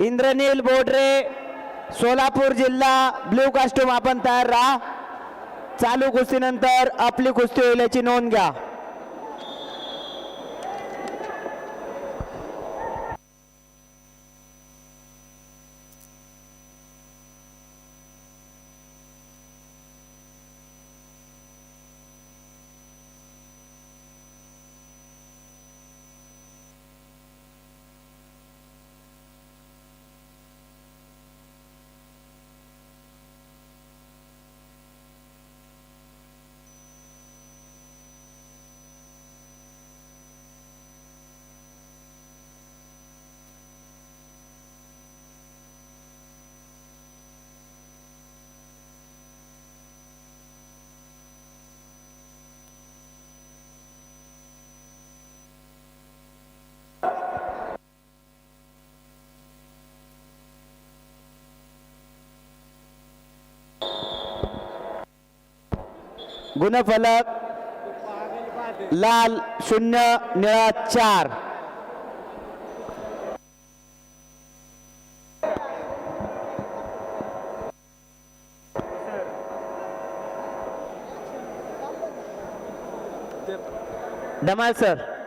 इंद्रनील बोडरे सोलापूर जिल्हा blue costume आपण तयार राहा. चालू कुस्तीनंतर आपली कुस्ती होईल याची नोंद घ्या. गुणफलक लाल शून्य निळा चार. धमाल सर.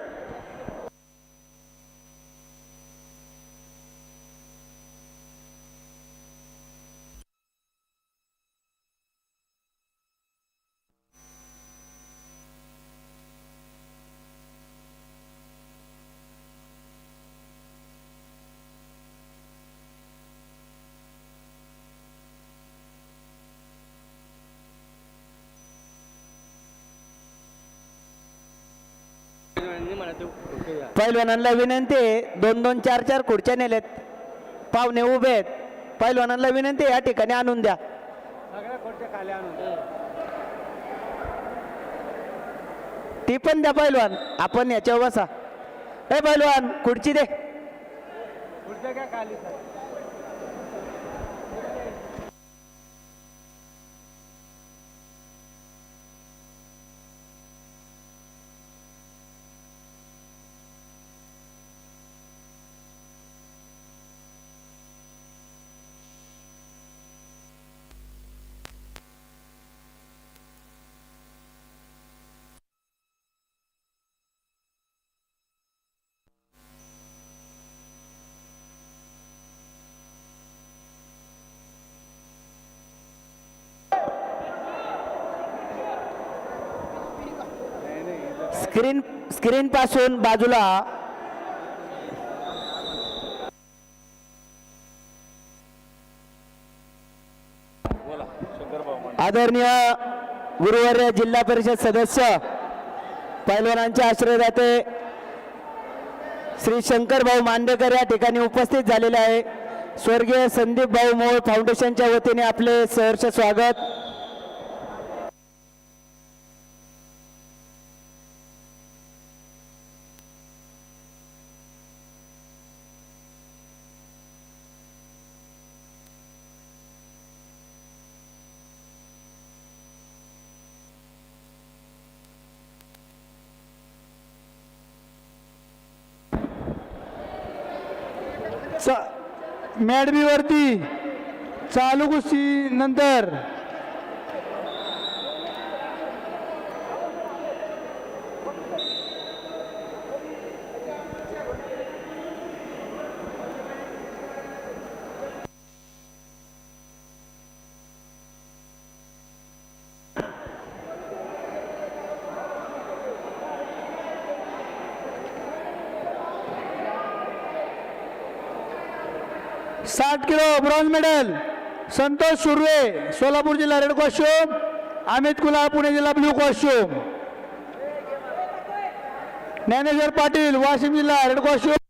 पैलवानांना विनंती आहे दोन दोन चार चार खुर्च्या नेलेत. पाहुणे उभे आहेत. पैलवानांना विनंती आहे या ठिकाणी आणून द्या. ती पण द्या पैलवान. आपण याच्यावर बसा. ए पैलवान खुर्ची दे. स्क्रीन स्क्रीन पासून बाजूला. आदरणीय गुरुवर्य जिल्हा परिषद सदस्य पैलवानांचे आश्रयदाते श्री शंकर भाऊ मांडेकर या ठिकाणी उपस्थित झालेले आहे. स्वर्गीय संदीप भाऊ मोळ फाउंडेशनच्या वतीने आपले सहर्ष स्वागत. मॅडमीवरती चालू कुस्ती नंतर साठ kilo bronze medal Santosh Surve Solapur जिल्हा रेड कॉस्ट्यूम अमित कुला पुणे जिल्हा ब्ल्यू कॉस्ट्यूम. ज्ञानेश्वर पाटील वाशिम जिल्हा रेड कॉस्ट्यूम.